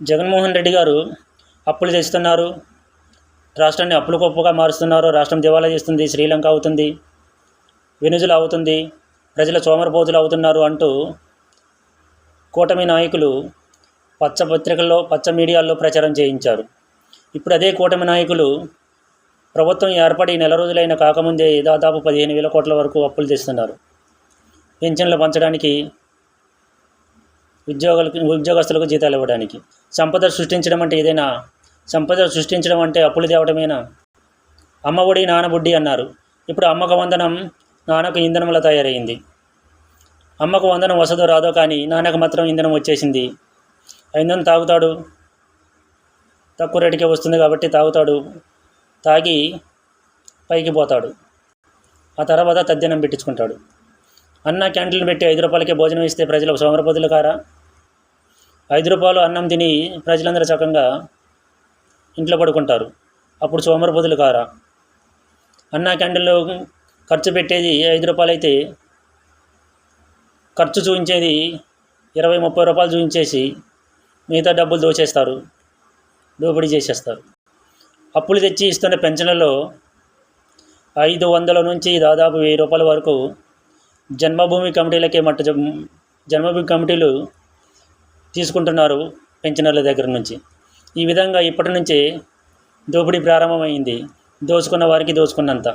జగన్మోహన్ రెడ్డి గారు అప్పులు తెస్తున్నారు. రాష్ట్రాన్ని అప్పుల గొప్పగా మారుస్తున్నారు. రాష్ట్రం దివాలా చేస్తుంది. శ్రీలంక అవుతుంది. వెనుజుల అవుతుంది. ప్రజల సోమరపోతులు అవుతున్నారు అంటూ కూటమి నాయకులు పచ్చ పత్రికల్లో పచ్చ మీడియాల్లో ప్రచారం చేయించారు. ఇప్పుడు అదే కూటమి నాయకులు ప్రభుత్వం ఏర్పడి నెల రోజులైన కాకముందే దాదాపు పదిహేను వేల కోట్ల వరకు అప్పులు తెస్తున్నారు. పెన్షన్లు పంచడానికి ఉద్యోగులకు ఉద్యోగస్తులకు జీతాలు ఇవ్వడానికి. సంపద సృష్టించడం అంటే ఏదైనా? సంపద సృష్టించడం అంటే అప్పులు తేవటమేనా? అమ్మ ఒడి నానబుడ్డి అన్నారు. ఇప్పుడు అమ్మకు వందనం నాన్నకు ఇంధనంలా తయారైంది. అమ్మకు వందనం వసదో రాదో కానీ నాన్నకు మాత్రం ఇంధనం వచ్చేసింది. ఆ ఇంధనం తాగుతాడు. తక్కువ రేటుకే వస్తుంది కాబట్టి తాగుతాడు. తాగి పైకి పోతాడు. ఆ తర్వాత తద్దినం పెట్టించుకుంటాడు. అన్న క్యాంటీన్ పెట్టి ఐదు రూపాయలకే భోజనం ఇస్తే ప్రజలకు సోమరపదులు కారా? ఐదు రూపాయలు అన్నం తిని ప్రజలందరూ చక్కగా ఇంట్లో పడుకుంటారు. అప్పుడు సోమరపోతులు కారా. అన్న క్యాంటీన్లో ఖర్చు పెట్టేది ఐదు రూపాయలు అయితే ఖర్చు చూపించేది ఇరవై ముప్పై రూపాయలు చూపించేసి మిగతా డబ్బులు దోచేస్తారు. దోపిడీ చేసేస్తారు. అప్పులు తెచ్చి ఇస్తున్న పెన్షన్లలో ఐదు వందల నుంచి దాదాపు వెయ్యి రూపాయల వరకు జన్మభూమి కమిటీలకే మట్టు జన్మభూమి కమిటీలు తీసుకుంటున్నారు పెన్షనర్ల దగ్గర నుంచి. ఈ విధంగా ఇప్పటి నుంచే దోపిడీ ప్రారంభమైంది. దోచుకున్న వారికి దోచుకున్నంత.